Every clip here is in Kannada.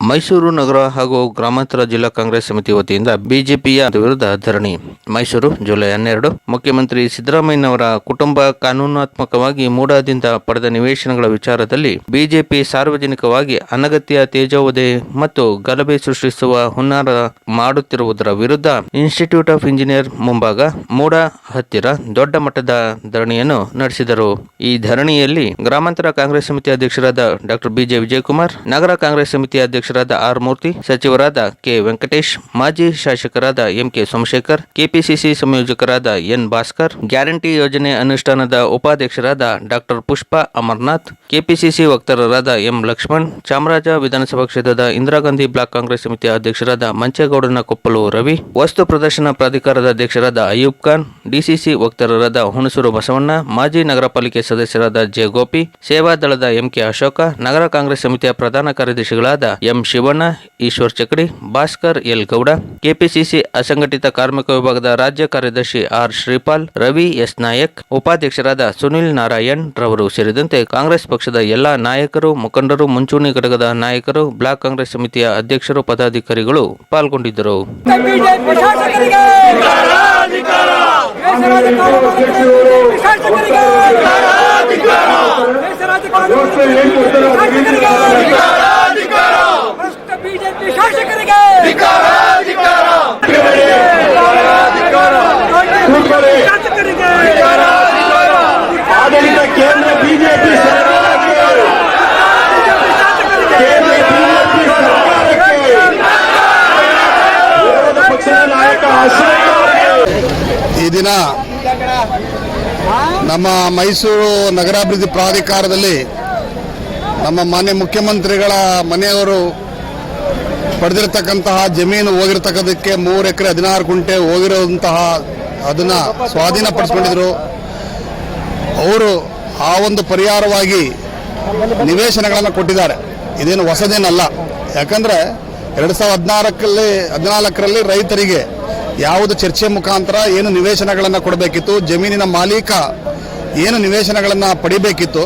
ಮೈಸೂರು ನಗರ ಹಾಗೂ ಗ್ರಾಮಾಂತರ ಜಿಲ್ಲಾ ಕಾಂಗ್ರೆಸ್ ಸಮಿತಿ ವತಿಯಿಂದ ಬಿಜೆಪಿಯ ವಿರುದ್ಧ ಧರಣಿ. ಮೈಸೂರು, ಜುಲೈ ಹನ್ನೆರಡು, ಮುಖ್ಯಮಂತ್ರಿ ಸಿದ್ದರಾಮಯ್ಯನವರ ಕುಟುಂಬ ಕಾನೂನಾತ್ಮಕವಾಗಿ ಮೂಡಾದಿಂದ ಪಡೆದ ನಿವೇಶನಗಳ ವಿಚಾರದಲ್ಲಿ ಬಿಜೆಪಿ ಸಾರ್ವಜನಿಕವಾಗಿ ಅನಗತ್ಯ ತೇಜೋವಧೆ ಮತ್ತು ಗಲಭೆ ಸೃಷ್ಟಿಸುವ ಹುನ್ನಾರ ಮಾಡುತ್ತಿರುವುದರ ವಿರುದ್ಧ ಇನ್ಸ್ಟಿಟ್ಯೂಟ್ ಆಫ್ ಇಂಜಿನಿಯರ್ ಮುಂಭಾಗ ಮೂಡ ಹತ್ತಿರ ದೊಡ್ಡ ಮಟ್ಟದ ಧರಣಿಯನ್ನು ನಡೆಸಿದರು. ಈ ಧರಣಿಯಲ್ಲಿ ಗ್ರಾಮಾಂತರ ಕಾಂಗ್ರೆಸ್ ಸಮಿತಿ ಅಧ್ಯಕ್ಷರಾದ ಡಾಕ್ಟರ್ ಬಿಜೆ ವಿಜಯಕುಮಾರ್, ನಗರ ಕಾಂಗ್ರೆಸ್ ಸಮಿತಿ ಅಧ್ಯಕ್ಷರಾದ ಆರ್ ಮೂರ್ತಿ, ಸಚಿವರಾದ ಕೆ ವೆಂಕಟೇಶ್, ಮಾಜಿ ಶಾಸಕರಾದ ಎಂಕೆ ಸೋಮಶೇಖರ್, ಕೆಪಿಸಿಸಿ ಸಂಯೋಜಕರಾದ ಎನ್ ಭಾಸ್ಕರ್, ಗ್ಯಾರಂಟಿ ಯೋಜನೆ ಅನುಷ್ಠಾನದ ಉಪಾಧ್ಯಕ್ಷರಾದ ಡಾಕ್ಟರ್ ಪುಷ್ಪಾ ಅಮರ್ನಾಥ್, ಕೆಪಿಸಿಸಿ ವಕ್ತಾರರಾದ ಎಂ ಲಕ್ಷ್ಮಣ್, ಚಾಮರಾಜ ವಿಧಾನಸಭಾ ಕ್ಷೇತ್ರದ ಇಂದಿರಾ ಗಾಂಧಿ ಬ್ಲಾಕ್ ಕಾಂಗ್ರೆಸ್ ಸಮಿತಿ ಅಧ್ಯಕ್ಷರಾದ ಮಂಚೇಗೌಡನ ಕೊಪ್ಪಲು ರವಿ, ವಸ್ತು ಪ್ರದರ್ಶನ ಪ್ರಾಧಿಕಾರದ ಅಧ್ಯಕ್ಷರಾದ ಅಯೂಬ್ ಖಾನ್, ಡಿಸಿಸಿ ವಕ್ತಾರರಾದ ಹುಣಸೂರು ಬಸವಣ್ಣ, ಮಾಜಿ ನಗರ ಪಾಲಿಕೆ ಸದಸ್ಯರಾದ ಜೆ ಗೋಪಿ, ಸೇವಾ ದಳದ ಎಂಕೆ ಅಶೋಕ, ನಗರ ಕಾಂಗ್ರೆಸ್ ಸಮಿತಿಯ ಪ್ರಧಾನ ಕಾರ್ಯದರ್ಶಿಗಳಾದ M Shivanna Eshwar Chakri Bhaskar L Gowda KPCC ಅಸಂಘಟಿತ ಕಾರ್ಮಿಕ ವಿಭಾಗದ ರಾಜ್ಯ ಕಾರ್ಯದರ್ಶಿ ಆರ್ ಶ್ರೀಪಾಲ್ ರವಿ ಎಸ್ ನಾಯಕ್ ಉಪಾಧ್ಯಕ್ಷರಾದ ಸುನಿಲ್ ನಾರಾಯಣ್ ರವರು ಸೇರಿದಂತೆ ಕಾಂಗ್ರೆಸ್ ಪಕ್ಷದ ಎಲ್ಲಾ ನಾಯಕರು ಮುಖಂಡರು ಮುಂಚೂಣಿ ಘಟಕದ ನಾಯಕರು ಬ್ಲಾಕ್ ಕಾಂಗ್ರೆಸ್ ಸಮಿತಿಯ ಅಧ್ಯಕ್ಷರು ಪದಾಧಿಕಾರಿಗಳು ಪಾಲ್ಗೊಂಡಿದ್ದರು ಬಿಜೆಪಿ ಆಡಳಿತ ಕೇಂದ್ರ ಬಿಜೆಪಿ ಈ ದಿನ ನಮ್ಮ ಮೈಸೂರು ನಗರಾಭಿವೃದ್ಧಿ ಪ್ರಾಧಿಕಾರದಲ್ಲಿ ನಮ್ಮ ಮಾನ್ಯ ಮುಖ್ಯಮಂತ್ರಿಗಳ ಮನೆಯವರು ಪಡೆದಿರತಕ್ಕಂತಹ ಜಮೀನು ಹೋಗಿರ್ತಕ್ಕದಕ್ಕೆ ಮೂರು ಎಕರೆ, ಹದಿನಾರು ಗುಂಟೆ ಹೋಗಿರೋಂತಹ ಅದನ್ನ ಸ್ವಾಧೀನಪಡಿಸ್ಕೊಂಡಿದ್ರು. ಅವರು ಆ ಒಂದು ಪರಿಹಾರವಾಗಿ ನಿವೇಶನಗಳನ್ನು ಕೊಟ್ಟಿದ್ದಾರೆ. ಇದೇನು ಹೊಸದೇನಲ್ಲ. ಯಾಕಂದ್ರೆ ಎರಡು ಸಾವಿರದ ಹದಿನಾರಕ್ಕಲ್ಲಿ, ಹದಿನಾಲ್ಕರಲ್ಲಿ ರೈತರಿಗೆ ಯಾವುದು ಚರ್ಚೆ ಮುಖಾಂತರ ಏನು ನಿವೇಶನಗಳನ್ನು ಕೊಡಬೇಕಿತ್ತು, ಜಮೀನಿನ ಮಾಲೀಕ ಏನು ನಿವೇಶನಗಳನ್ನು ಪಡಿಬೇಕಿತ್ತು,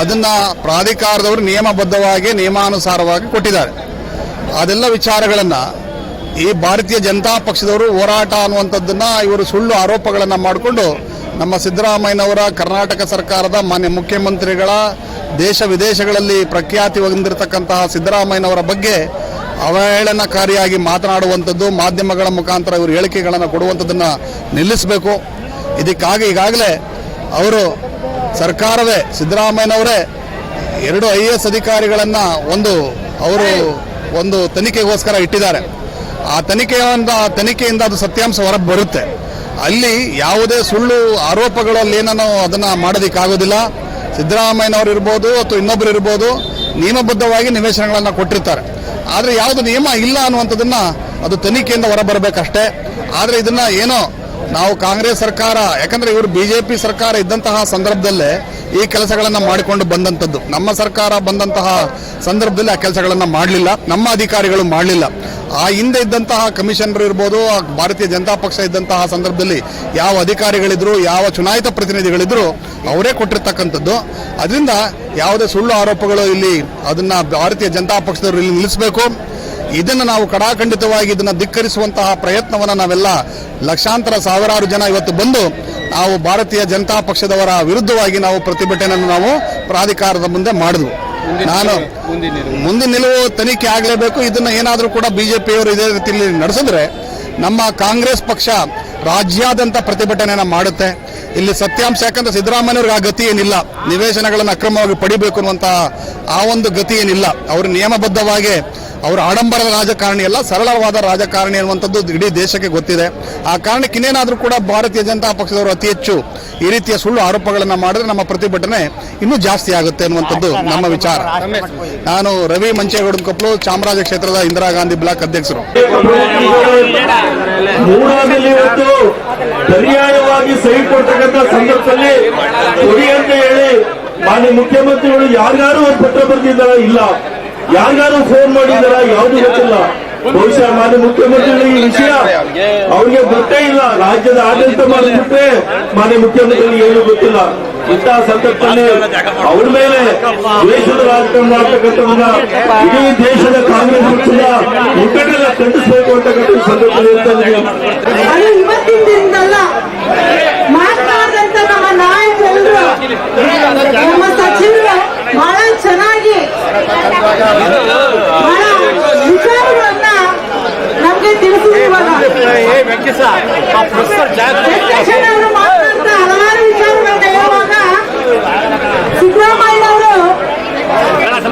ಅದನ್ನು ಪ್ರಾಧಿಕಾರದವರು ನಿಯಮಬದ್ಧವಾಗಿ, ನಿಯಮಾನುಸಾರವಾಗಿ ಕೊಟ್ಟಿದ್ದಾರೆ. ಅದೆಲ್ಲ ವಿಚಾರಗಳನ್ನು ಈ ಭಾರತೀಯ ಜನತಾ ಪಕ್ಷದವರು ಹೋರಾಟ ಅನ್ನುವಂಥದ್ದನ್ನು ಇವರು ಸುಳ್ಳು ಆರೋಪಗಳನ್ನು ಮಾಡಿಕೊಂಡು ನಮ್ಮ ಸಿದ್ದರಾಮಯ್ಯನವರ ಕರ್ನಾಟಕ ಸರ್ಕಾರದ ಮಾನ್ಯ ಮುಖ್ಯಮಂತ್ರಿಗಳ ದೇಶ ವಿದೇಶಗಳಲ್ಲಿ ಪ್ರಖ್ಯಾತಿ ಹೊಂದಿರತಕ್ಕಂತಹ ಸಿದ್ದರಾಮಯ್ಯನವರ ಬಗ್ಗೆ ಅವಹೇಳನಕಾರಿಯಾಗಿ ಮಾತನಾಡುವಂಥದ್ದು, ಮಾಧ್ಯಮಗಳ ಮುಖಾಂತರ ಇವರು ಹೇಳಿಕೆಗಳನ್ನು ಕೊಡುವಂಥದ್ದನ್ನು ನಿಲ್ಲಿಸಬೇಕು. ಇದಕ್ಕಾಗಿ ಈಗಾಗಲೇ ಅವರು ಸರ್ಕಾರವೇ ಸಿದ್ದರಾಮಯ್ಯನವರೇ ಎರಡು ಐ ಎಸ್ ಅಧಿಕಾರಿಗಳನ್ನು ಒಂದು ಅವರು ಒಂದು ತನಿಖೆಗೋಸ್ಕರ ಇಟ್ಟಿದ್ದಾರೆ. ಆ ತನಿಖೆಯಿಂದ ತನಿಖೆಯಿಂದ ಅದು ಸತ್ಯಾಂಶ ಹೊರಗೆ ಬರುತ್ತೆ. ಅಲ್ಲಿ ಯಾವುದೇ ಸುಳ್ಳು ಆರೋಪಗಳಲ್ಲಿ ಏನೋ ಅದನ್ನು ಮಾಡೋದಕ್ಕಾಗೋದಿಲ್ಲ. ಸಿದ್ದರಾಮಯ್ಯನವರು ಇರ್ಬೋದು ಅಥವಾ ಇನ್ನೊಬ್ಬರು ಇರ್ಬೋದು, ನಿಯಮಬದ್ಧವಾಗಿ ನಿವೇಶನಗಳನ್ನು ಕೊಟ್ಟಿರ್ತಾರೆ. ಆದರೆ ಯಾವುದು ನಿಯಮ ಇಲ್ಲ ಅನ್ನುವಂಥದ್ದನ್ನು ಅದು ತನಿಖೆಯಿಂದ ಹೊರಬರಬೇಕಷ್ಟೇ. ಆದರೆ ಇದನ್ನು ಏನೋ ನಾವು ಕಾಂಗ್ರೆಸ್ ಸರ್ಕಾರ, ಯಾಕಂದರೆ ಇವರು ಬಿಜೆಪಿ ಸರ್ಕಾರ ಇದ್ದಂತಹ ಸಂದರ್ಭದಲ್ಲೇ ಈ ಕೆಲಸಗಳನ್ನು ಮಾಡಿಕೊಂಡು ಬಂದಂಥದ್ದು. ನಮ್ಮ ಸರ್ಕಾರ ಬಂದಂತಹ ಸಂದರ್ಭದಲ್ಲಿ ಆ ಕೆಲಸಗಳನ್ನು ಮಾಡಲಿಲ್ಲ. ನಮ್ಮ ಅಧಿಕಾರಿಗಳು ಮಾಡಲಿಲ್ಲ. ಆ ಹಿಂದೆ ಇದ್ದಂತಹ ಕಮಿಷನರ್ ಇರ್ಬೋದು ಭಾರತೀಯ ಜನತಾ ಪಕ್ಷ ಇದ್ದಂತಹ ಸಂದರ್ಭದಲ್ಲಿ ಯಾವ ಅಧಿಕಾರಿಗಳಿದ್ರು, ಯಾವ ಚುನಾಯಿತ ಪ್ರತಿನಿಧಿಗಳಿದ್ರು, ಅವರೇ ಕೊಟ್ಟಿರ್ತಕ್ಕಂಥದ್ದು. ಅದರಿಂದ ಯಾವುದೇ ಸುಳ್ಳು ಆರೋಪಗಳು ಇಲ್ಲಿ ಅದನ್ನ ಭಾರತೀಯ ಜನತಾ ಪಕ್ಷದವರು ಇಲ್ಲಿ ನಿಲ್ಲಿಸಬೇಕು. ಇದನ್ನು ನಾವು ಕಡಾಖಂಡಿತವಾಗಿ ಇದನ್ನು ಧಿಕ್ಕರಿಸುವಂತಹ ಪ್ರಯತ್ನವನ್ನು ನಾವೆಲ್ಲ ಲಕ್ಷಾಂತರ ಸಾವಿರಾರು ಜನ ಇವತ್ತು ಬಂದು ನಾವು ಭಾರತೀಯ ಜನತಾ ಪಕ್ಷದವರ ವಿರುದ್ಧವಾಗಿ ನಾವು ಪ್ರತಿಭಟನೆಯನ್ನು ನಾವು ಪ್ರಾಧಿಕಾರದ ಮುಂದೆ ಮಾಡಿದ್ವು. ನಾನು ಮುಂದಿನ ನಿಲುವು ತನಿಖೆ ಆಗಲೇಬೇಕು. ಇದನ್ನ ಏನಾದರೂ ಕೂಡ ಬಿಜೆಪಿಯವರು ಇದೇ ರೀತಿಯಲ್ಲಿ ನಡೆಸಿದ್ರೆ ನಮ್ಮ ಕಾಂಗ್ರೆಸ್ ಪಕ್ಷ ರಾಜ್ಯಾದ್ಯಂತ ಪ್ರತಿಭಟನೆಯನ್ನು ಮಾಡುತ್ತೆ. ಇಲ್ಲಿ ಸತ್ಯಾಂಶ ಯಾಕಂದ್ರೆ ಸಿದ್ದರಾಮಯ್ಯವ್ರಿಗೆ ಆ ಗತಿ ಏನಿಲ್ಲ. ನಿವೇಶನಗಳನ್ನು ಅಕ್ರಮವಾಗಿ ಪಡಿಬೇಕು ಅನ್ನುವಂತಹ ಆ ಒಂದು ಗತಿ ಏನಿಲ್ಲ. ಅವರು ನಿಯಮಬದ್ಧವಾಗಿ ಅವರು ಆಡಂಬರದ ರಾಜಕಾರಣಿ ಅಲ್ಲ ಸರಳವಾದ ರಾಜಕಾರಣಿ ಅನ್ನುವಂಥದ್ದು ಇಡೀ ದೇಶಕ್ಕೆ ಗೊತ್ತಿದೆ. ಆ ಕಾರಣಕ್ಕೆ ಇನ್ನೇನಾದರೂ ಕೂಡ ಭಾರತೀಯ ಜನತಾ ಪಕ್ಷದವರು ಅತಿ ಹೆಚ್ಚು ಈ ರೀತಿಯ ಸುಳ್ಳು ಆರೋಪಗಳನ್ನು ಮಾಡಿದ್ರೆ ನಮ್ಮ ಪ್ರತಿಭಟನೆ ಇನ್ನೂ ಜಾಸ್ತಿ ಆಗುತ್ತೆ ಅನ್ನುವಂಥದ್ದು ನಮ್ಮ ವಿಚಾರ. ನಾನು ರವಿ ಮಂಚೇಗೌಡ ಕೊಪ್ಪಲು ಚಾಮರಾಜ ಕ್ಷೇತ್ರದ ಇಂದಿರಾ ಗಾಂಧಿ ಬ್ಲಾಕ್ ಅಧ್ಯಕ್ಷರು. ಪರ್ಯಾಯವಾಗಿ ಸಹಿ ಕೊಡ್ತಕ್ಕಂಥ ಸಂದರ್ಭದಲ್ಲಿ ಕೊಡಿ ಅಂತ ಹೇಳಿ ಮಾನ್ಯ ಮುಖ್ಯಮಂತ್ರಿಗಳು ಯಾರ್ಯಾರು ಒಂದು ಪತ್ರ ಬರ್ತಿದ್ದಾರೆ ಇಲ್ಲ. ಯಾರಿಗಾರು ಫೋನ್ ಮಾಡಿದಾರ? ಯಾವ್ದು ಗೊತ್ತಿಲ್ಲ. ಬಹುಶಃ ಮಾನ್ಯ ಮುಖ್ಯಮಂತ್ರಿಗಳು ಈ ವಿಷಯ ಅವ್ರಿಗೆ ಗೊತ್ತೇ ಇಲ್ಲ. ರಾಜ್ಯದ ಆಡಳಿತ ಮಾಡಿಬಿಟ್ರೆ ಮಾನ್ಯ ಮುಖ್ಯಮಂತ್ರಿಗಳು ಏನು ಗೊತ್ತಿಲ್ಲ. ಇಂತಹ ಸಂದರ್ಭದಲ್ಲಿ ಅವ್ರ ಮೇಲೆ ದೇಶದ ರಾಜಕಾರಣ ಮಾಡ್ತಕ್ಕಂಥವನ್ನ ಇಡೀ ದೇಶದ ಕಾಂಗ್ರೆಸ್ ಪಕ್ಷದ ಮುಖಂಡರ ಖಂಡಿಸಬೇಕು ಅಂತಕ್ಕಂಥ ಸಂದರ್ಭದಲ್ಲಿ ನಮ್ಮ ನಾಯಕರು ನಮ್ಮ ಸಚಿವರು ವಿಚಾರಗಳನ್ನ ನಮ್ಗೆ ತಿಳಿಸಿರುವಾಗ ವೆಂಕಟೇಶನ್ ಅವರು ಮಾತನಾಡ್ತಾ ಹಲವಾರು ವಿಚಾರಗಳನ್ನ ಹೇಳುವಾಗ ಸಿದ್ದರಾಮಯ್ಯ ಅವರು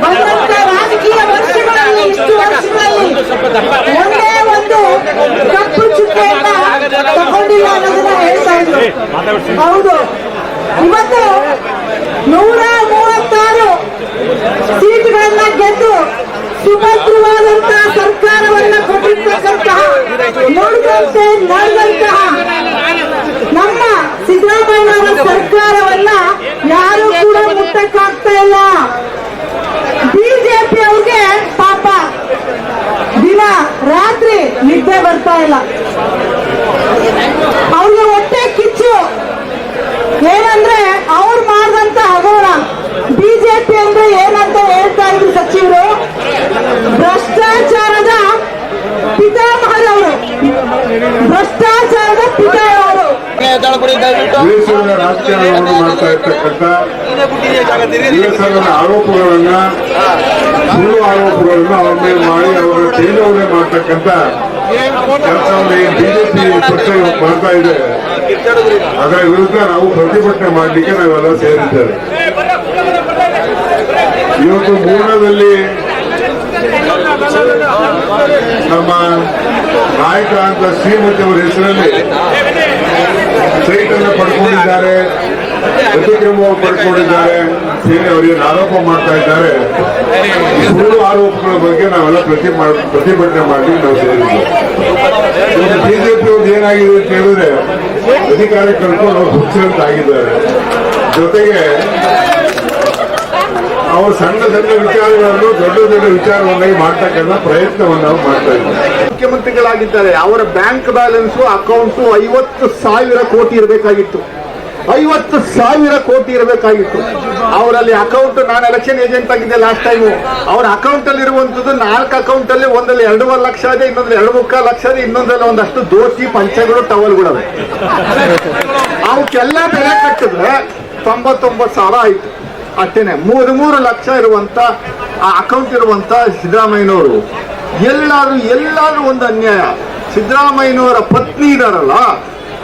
ಬಂದಂತ ರಾಜಕೀಯ ವರ್ಷಗಳಲ್ಲಿ ಇಷ್ಟು ವರ್ಷಗಳಲ್ಲಿ ಒಂದೇ ಒಂದು ಕಪ್ಪು ಚುಕ್ಕೆಯನ್ನ ತಗೊಂಡಿಲ್ಲ ಅನ್ನೋದನ್ನ ಹೇಳ್ತಾ ಇದ್ರು ಹೌದು. ಇವತ್ತು ನೂರ ಸೀಟ್ಗಳನ್ನ ಗೆದ್ದು ಸುಭದ್ರವಾದಂತಹ ಸರ್ಕಾರವನ್ನ ಕೊಟ್ಟಿರ್ತಕ್ಕಂತಹ ನೋಡುವಂತೆ ನಡೆದಂತಹ ನಮ್ಮ ಸಿದ್ದರಾಮಯ್ಯ ಸರ್ಕಾರವನ್ನ ಯಾರು ಕೂಡ ಮುಟ್ಟಕ್ಕಾಗ್ತಾ ಇಲ್ಲ. ಬಿಜೆಪಿ ಅವ್ರಿಗೆ ಪಾಪ ದಿನ ರಾತ್ರಿ ನಿದ್ದೆ ಬರ್ತಾ ಇಲ್ಲ ಅವ್ರಿಗೆ ಹೊಟ್ಟೆ ಕಿಚ್ಚು ಏನಂದ್ರೆ ಅವ್ರು ಮಾಡಿದಂತ ಹಗರಣ ಬಿಜೆಪಿ ಅಂದ್ರೆ ಏನಂತ ಹೇಳ್ತಾ ಇದ್ರು ಸಚಿವರು ಭ್ರಷ್ಟಾಚಾರದ ಪಿತಾಮಹರವರು ಭ್ರಷ್ಟಾಚಾರದ ಪಿತಾಮಹರು ದೇಶದ ರಾಜಕಾರಣವನ್ನು ಮಾಡ್ತಾ ಇರ್ತಕ್ಕಂಥ ದೇಶದ ಆರೋಪಗಳನ್ನ ಸುಳ್ಳು ಆರೋಪಗಳನ್ನು ಅವ್ರ ಮೇಲೆ ಮಾಡಿ ಅವರ ತೇಲವರೆ ಮಾಡ್ತಕ್ಕಂಥ ಕೆಲಸವನ್ನು ಬಿಜೆಪಿ ಪಕ್ಷ ಮಾಡ್ತಾ ಇದೆ. ಅದರ ವಿರುದ್ಧ ನಾವು ಪ್ರತಿಭಟನೆ ಮಾಡಲಿಕ್ಕೆ ನಾವೆಲ್ಲ ಸೇರಿದ್ದೇವೆ. ಇವತ್ತು ಮೂಡದಲ್ಲಿ ನಮ್ಮ ನಾಯಕ ಅಂತ ಶ್ರೀಮತಿ ಅವರ ಹೆಸರಲ್ಲಿ ಸೈಟ್ ಅನ್ನು ಪಡ್ಕೊಂಡಿದ್ದಾರೆ ಪ್ರತಿಕ್ರಮವನ್ನು ಪಡ್ಕೊಂಡಿದ್ದಾರೆ ಸೇನೆ ಅವರಿಗೆ ಆರೋಪ ಮಾಡ್ತಾ ಇದ್ದಾರೆ. ಸುಳ್ಳು ಆರೋಪಗಳ ಬಗ್ಗೆ ನಾವೆಲ್ಲ ಪ್ರತಿ ಪ್ರತಿಭಟನೆ ಮಾಡಿ ನಾವು ಸೇರಿದ್ವಿ. ಬಿಜೆಪಿ ಅವ್ರದ್ದು ಏನಾಗಿದೆ ಅಂತ ಹೇಳಿದ್ರೆ ಅಧಿಕಾರ ಕಳ್ಕೊಂಡು ಅವ್ರು ಹುಚ್ಚರಂತಾಗಿದ್ದಾರೆ. ಜೊತೆಗೆ, ಅವರು ಸಣ್ಣ ಸಣ್ಣ ವಿಚಾರಗಳನ್ನು ದೊಡ್ಡ ದೊಡ್ಡ ವಿಚಾರವನ್ನಾಗಿ ಮಾಡ್ತಕ್ಕಂಥ ಪ್ರಯತ್ನವನ್ನು ನಾವು ಮಾಡ್ತಾ ಇದ್ದೀವಿ ಮುಖ್ಯಮಂತ್ರಿಗಳಾಗಿದ್ದಾರೆ. ಅವರ ಬ್ಯಾಂಕ್ ಬ್ಯಾಲೆನ್ಸ್ ಅಕೌಂಟ್ ಐವತ್ತು ಸಾವಿರ ಕೋಟಿ ಇರಬೇಕಾಗಿತ್ತು. ಐವತ್ತು ಸಾವಿರ ಕೋಟಿ ಇರಬೇಕಾಗಿತ್ತು. ಅವರಲ್ಲಿ ಅಕೌಂಟ್ ನಾನು ಎಲೆಕ್ಷನ್ ಏಜೆಂಟ್ ಆಗಿದ್ದೆ ಲಾಸ್ಟ್ ಟೈಮು ಅವ್ರ ಅಕೌಂಟ್ ಅಲ್ಲಿ ಇರುವಂತದ್ದು ನಾಲ್ಕು ಅಕೌಂಟ್ ಅಲ್ಲಿ ಒಂದಲ್ಲಿ ಎರಡೂವರೆ ಲಕ್ಷ ಇದೆ ಇನ್ನೊಂದ್ರೆ ಎರಡು ಮುಕ್ಕಾಲು ಲಕ್ಷ ಇದೆ ಇನ್ನೊಂದಲ್ಲಿ ಒಂದಷ್ಟು ದೋಸಿ ಪಂಚಗಳು ಟವಲ್ಗಳಿವೆ ಅವಕ್ಕೆಲ್ಲ ಬೆಲೆ ಕಟ್ಟಿದ್ರೆ ತೊಂಬತ್ತೊಂಬತ್ತು ಸಾವಿರ ಆಯ್ತು. ಅಷ್ಟೇನೆ. ಮೂರು ಮೂರು ಲಕ್ಷ ಇರುವಂತ, ಆ ಅಕೌಂಟ್ ಇರುವಂತ ಸಿದ್ದರಾಮಯ್ಯನವರು ಎಲ್ಲಾದ್ರೂ ಎಲ್ಲಾದ್ರೂ ಒಂದು ಅನ್ಯಾಯ. ಸಿದ್ದರಾಮಯ್ಯನವರ ಪತ್ನಿ ಇದಾರಲ್ಲ,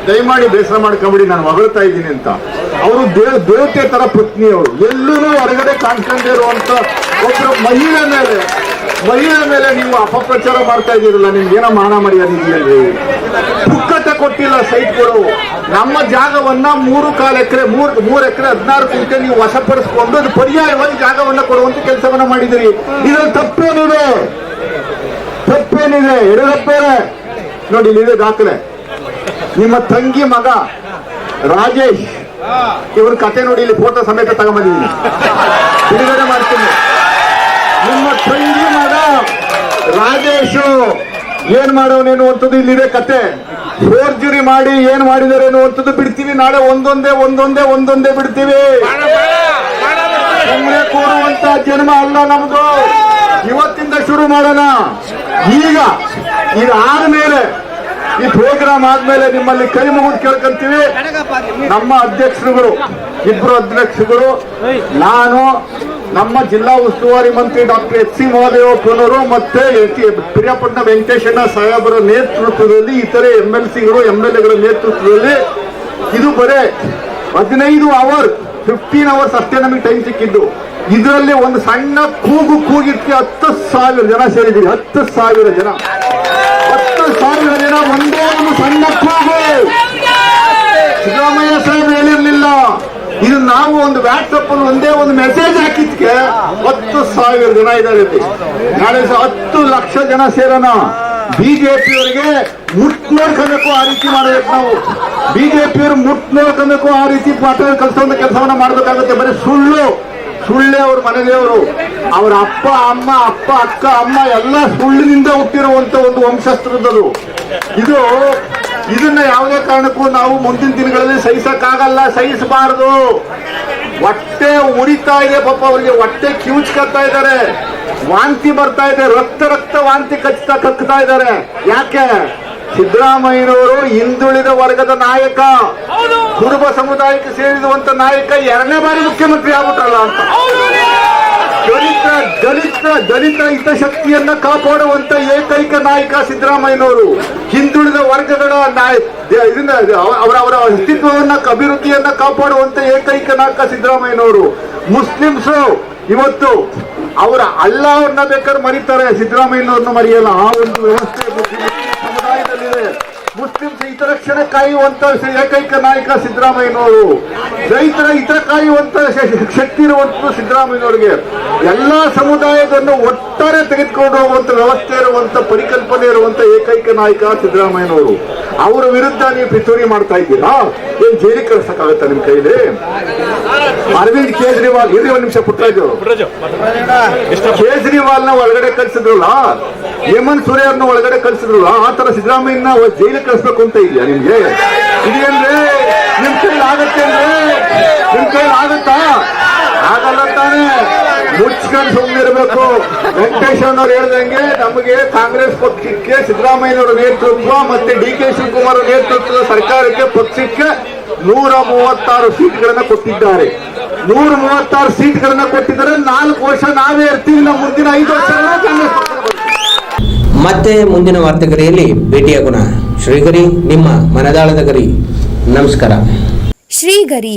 ದಯಮಾಡಿ ಬೇಸರ ಮಾಡ್ಕೊಂಬಿಡಿ, ನಾನು ಹೊಗಳ್ತಾ ಇದ್ದೀನಿ ಅಂತ. ಅವರು ದೇವ, ದೇವತೆ ತರ ಪತ್ನಿ ಅವರು. ಎಲ್ಲೂ ಹೊರಗಡೆ ಕಾಣ್ಕೊಂಡೇ ಇರುವಂತ ಒಬ್ಬರು ಮಹಿಳೆ ಮೇಲೆ ಮಹಿಳೆ ಮೇಲೆ ನೀವು ಅಪಪ್ರಚಾರ ಮಾಡ್ತಾ ಇದ್ದೀರಲ್ಲ ನಿಮ್ಗೆ ಏನೋ ಮಾನ ಮರ್ಯಾದೆ ಇದೆಯಲ್ರಿ ಪುಕ್ಕಟ ಕೊಟ್ಟಿಲ್ಲ ಸೈಟ್ಗಳು ನಮ್ಮ ಜಾಗವನ್ನ ಮೂರು ಕಾಲು ಎಕರೆ, ಮೂರ್ ಮೂರ್ ಎಕರೆ, ಹದಿನಾರು ಕುಂಟೆ ನೀವು ವಶಪಡಿಸ್ಕೊಂಡು ಅದು ಪರ್ಯಾಯವಾಗಿ ಜಾಗವನ್ನ ಕೊಡುವಂತ ಕೆಲಸವನ್ನ ಮಾಡಿದಿರಿ ಇದ್ರಲ್ಲಿ ತಪ್ಪೇನಿದೆ. ತಪ್ಪೇನಿದೆ ಯಡಿಯೂರಪ್ಪರೇ ನೋಡಿ, ಇಲ್ಲಿದೆ ದಾಖಲೆ. ನಿಮ್ಮ ತಂಗಿ ಮಗ, ರಾಜೇಶ್, ಇವ್ರ ಕತೆ ನೋಡಿ ಇಲ್ಲಿ ಫೋಟೋ ಸಮೇತ ತಗೊಂಬಂದಿದ್ದೀನಿ. ಬಿಡುಗಡೆ ಮಾಡ್ತೀನಿ. ನಿಮ್ಮ ತಂಗಿ ಮಗ, ರಾಜೇಶು, ಏನ್ ಮಾಡೋನೇನು ಅಂತದ್ದು ಇಲ್ಲಿದೆ ಕತೆ. ಫೋರ್ಜುರಿ ಮಾಡಿ ಏನ್ ಮಾಡಿದಾರೆ ಅನ್ನುವಂಥದ್ದು ಬಿಡ್ತೀವಿ. ನಾಳೆ ಒಂದೊಂದೇ ಒಂದೊಂದೇ ಒಂದೊಂದೇ ಬಿಡ್ತೀವಿ. ಕೂರುವಂತ ಜನ್ಮ ಅಲ್ಲ ನಮ್ದು. ಇವತ್ತಿಂದ ಶುರು ಮಾಡೋಣ. ಈಗ ಇದಾದ್ಮೇಲೆ ಈ ಪ್ರೋಗ್ರಾಮ್ ಆದ್ಮೇಲೆ ನಿಮ್ಮಲ್ಲಿ ಕೈ ಮುಗಿದು ಕೇಳ್ಕೊಂತೀವಿ. ನಮ್ಮ ಅಧ್ಯಕ್ಷರುಗಳು, ಇಬ್ರು ಅಧ್ಯಕ್ಷರುಗಳು, ನಾನು, ನಮ್ಮ ಜಿಲ್ಲಾ ಉಸ್ತುವಾರಿ ಮಂತ್ರಿ ಡಾಕ್ಟರ್ ಎಚ್ ಸಿ ಮಹದೇವಪ್ಪನವರು ಮತ್ತೆ ಪಿರಿಯಾಪಟ್ಟಣ ವೆಂಕಟೇಶಣ್ಣ ಸಾಹೇಬರ ನೇತೃತ್ವದಲ್ಲಿ ಇತರೆ ಎಂ ಎಲ್ ಸಿಗಳು ಎಂ ಎಲ್ ಎಗಳ ನೇತೃತ್ವದಲ್ಲಿ ಇದು ಬರೇ ಹದಿನೈದು ಅವರ್ ಫಿಫ್ಟೀನ್ ಅವರ್ಸ್ ಅಷ್ಟೇ ನಮಗೆ ಟೈಮ್ ಸಿಕ್ಕಿದ್ದು. ಇದರಲ್ಲಿ ಒಂದು ಸಣ್ಣ ಕೂಗು ಕೂಗಿಕ್ಕೆ ಹತ್ತು ಸಾವಿರ ಜನ ಸೇರಿದ್ದೀರಿ. ಹತ್ತು ಸಾವಿರ ಜನ. ಹತ್ತು ಸಾವಿರ ಜನ ಒಂದೇ ಒಂದು ಸಣ್ಣ ಕೂಗು. ಸಿದ್ದರಾಮಯ್ಯ ಸಾಹೇಬ್ ಹೇಳಿರ್ಲಿಲ್ಲ. ಇದು ನಾವು ಒಂದು ವ್ಯಾಟ್ಸಪ್ ಅಲ್ಲಿ ಒಂದೇ ಒಂದು ಮೆಸೇಜ್ ಹಾಕಿದ್ಕೆ ಹತ್ತು ಸಾವಿರ ಜನ ಇದ್ದಾರೆ. ನಾಳೆ ಹತ್ತು ಲಕ್ಷ ಜನ ಸೇರೋಣ. ಬಿಜೆಪಿಯವರಿಗೆ ಮುಟ್ ನೋಡ್ಕೋಬೇಕು ಆ ರೀತಿ ಮಾಡಬೇಕು ನಾವು. ಬಿಜೆಪಿಯವರು ಮುಟ್ ನೋಡ್ಕೋಬೇಕು ಆ ರೀತಿ ಪಾಠ ಕಲಿಸೋ ಕೆಲಸವನ್ನ ಮಾಡಬೇಕಾಗುತ್ತೆ. ಬರೀ ಸುಳ್ಳು. ಸುಳ್ಳೆ ಅವ್ರ ಮನೆದೇವರು. ಅವರ ಅಪ್ಪ, ಅಮ್ಮ, ಅಪ್ಪ, ಅಕ್ಕ, ಅಮ್ಮ ಎಲ್ಲ ಸುಳ್ಳಿನಿಂದ ಹುಟ್ಟಿರುವಂತ ಒಂದು ವಂಶಸ್ತ್ರದದು ಇದು, ಇದನ್ನ ಯಾವುದೇ ಕಾರಣಕ್ಕೂ ನಾವು ಮುಂದಿನ ದಿನಗಳಲ್ಲಿ ಸಹಿಸಕ್ಕಾಗಲ್ಲ, ಸಹಿಸಬಾರದು. ಹೊಟ್ಟೆ ಉರಿತಾ ಇದೆ ಪಾಪ ಅವರಿಗೆ, ಹೊಟ್ಟೆ ಕಿವುಚ್ಕೊತಾ ಇದ್ದಾರೆ. ವಾಂತಿ ಬರ್ತಾ ಇದೆ, ರಕ್ತ ರಕ್ತ ವಾಂತಿ ಕಚ್ತಾ ಕಕ್ತಾ ಇದ್ದಾರೆ. ಯಾಕೆ? ಸಿದ್ದರಾಮಯ್ಯನವರು ಹಿಂದುಳಿದ ವರ್ಗದ ನಾಯಕ. ಕುರುಬ ಸಮುದಾಯಕ್ಕೆ ಸೇರಿರುವಂತ ನಾಯಕ ಎರಡನೇ ಬಾರಿ ಮುಖ್ಯಮಂತ್ರಿ ಆಗ್ಬಿಟ್ರಲ್ಲ ಅಂತ. ದಲಿತ ದಲಿತ ದಲಿತ ಹಿತಶಕ್ತಿಯನ್ನ ಕಾಪಾಡುವಂತ ಏಕೈಕ ನಾಯಕ ಸಿದ್ದರಾಮಯ್ಯನವರು ಹಿಂದುಳಿದ ವರ್ಗಗಳ ಇದನ್ನ ಅವ- ಅವರ ಅವರ ಅಸ್ತಿತ್ವವನ್ನ ಅಭಿವೃದ್ಧಿಯನ್ನ ಕಾಪಾಡುವಂತ ಏಕೈಕ ನಾಯಕ ಸಿದ್ದರಾಮಯ್ಯನವರು ಮುಸ್ಲಿಮ್ಸ್. ಇವತ್ತು ಅವರ ಅಲ್ಲಾವ್ರನ್ನ ಬೇಕಾದ್ರೆ ಮರಿತಾರೆ ಸಿದ್ದರಾಮಯ್ಯನವ್ರನ್ನ ಮರೆಯಲ್ಲ. ಆ ಒಂದು ವ್ಯವಸ್ಥೆ ಸಮುದಾಯದಲ್ಲಿದೆ ಮುಸ್ಲಿಮ್ಸ್ ಹಿತರಕ್ಷಣೆ ಕಾಯುವಂತ ಏಕೈಕ ನಾಯಕ ಸಿದ್ದರಾಮಯ್ಯನವರು. ರೈತರ ಇತರ ಕಾಯುವಂತ ಶಕ್ತಿ ಇರುವಂತ ಸಿದ್ದರಾಮಯ್ಯನವರಿಗೆ. ಎಲ್ಲಾ ಸಮುದಾಯದನ್ನು ಒಟ್ಟಾರೆ ತೆಗೆದುಕೊಂಡು ಹೋಗುವಂತ ವ್ಯವಸ್ಥೆ ಇರುವಂತ ಪರಿಕಲ್ಪನೆ ಇರುವಂತ ಏಕೈಕ ನಾಯಕ ಸಿದ್ದರಾಮಯ್ಯನವರು. ಅವರ ವಿರುದ್ಧ ನೀವು ಪಿತೂರಿ ಮಾಡ್ತಾ ಇದ್ದೀರಾ? ಏನ್ ಜೈಲಿಗೆ ಕಳಿಸಕ್ಕಾಗತ್ತಾ ನಿಮ್ ಕೈಲಿ? ಅರವಿಂದ್ ಕೇಜ್ರಿವಾಲ್ ಇರ್ರಿ ಒಂದ್ ನಿಮಿಷ ಪುಟ್ಟರಾಜು ಕೇಜ್ರಿವಾಲ್ನ ಒಳಗಡೆ ಕಳ್ಸಿದ್ರಲ್ಲ? ಹೇಮಂತ್ ಸೂರ್ಯ ಅವ್ರನ್ನ ಒಳಗಡೆ ಕಳ್ಸಿದ್ರಲ್ಲ? ಆ ತರ ಸಿದ್ದರಾಮಯ್ಯನ ಜೈಲಿಗೆ ಕಳಿಸ್ಬೇಕು ಅಂತ ಇದೆಯಾ ನಿಮ್ಗೆ? ಇದೇನ್ರಿ? ನಿಮ್ ಕೈಲಿ ಆಗತ್ತೆ ಅಂದ್ರೆ? ನಿಮ್ ಕೈಲಿ ಆಗತ್ತಾ? ಆಗಲ್ಲ ತಾನೇ. ಮುಚ್ಕೊಂಡು ಸುಮ್ಮನಿರ್ಬೇಕು ವೆಂಕಟೇಶ್ವರನವ್ರು ಹೇಳ್ದಂಗೆ ನಮಗೆ ಕಾಂಗ್ರೆಸ್ ಪಕ್ಷಕ್ಕೆ ಸಿದ್ದರಾಮಯ್ಯನವರ ನೇತೃತ್ವ ಮತ್ತೆ ಡಿ ಕೆ ಶಿವಕುಮಾರ್ ನೇತೃತ್ವದ ಸರ್ಕಾರಕ್ಕೆ ಪಕ್ಷಕ್ಕೆ ನೂರ ಮೂವತ್ತಾರು ಸೀಟ್ಗಳನ್ನ ಕೊಟ್ಟಿದ್ದಾರೆ. ನೂರ ಮೂವತ್ತಾರು ಸೀಟ್ಗಳನ್ನ ಕೊಟ್ಟಿದ್ದಾರೆ. ನಾಲ್ಕು ವರ್ಷ ನಾವೇ ಇರ್ತೀವಿ. ನಮ್ಮ ಮುಂದಿನ ಐದು ವರ್ಷ ಕಾಂಗ್ರೆಸ್ ಮತ್ತೆ ಮುಂದಿನ ವಾರ್ತೆಗರಿಯಲ್ಲಿ ಭೇಟಿಯಾಗೋಣ. ಶ್ರೀಗರಿ ನಿಮ್ಮ ಮನದಾಳದ ಗರಿ. ನಮಸ್ಕಾರ. ಶ್ರೀಗರಿ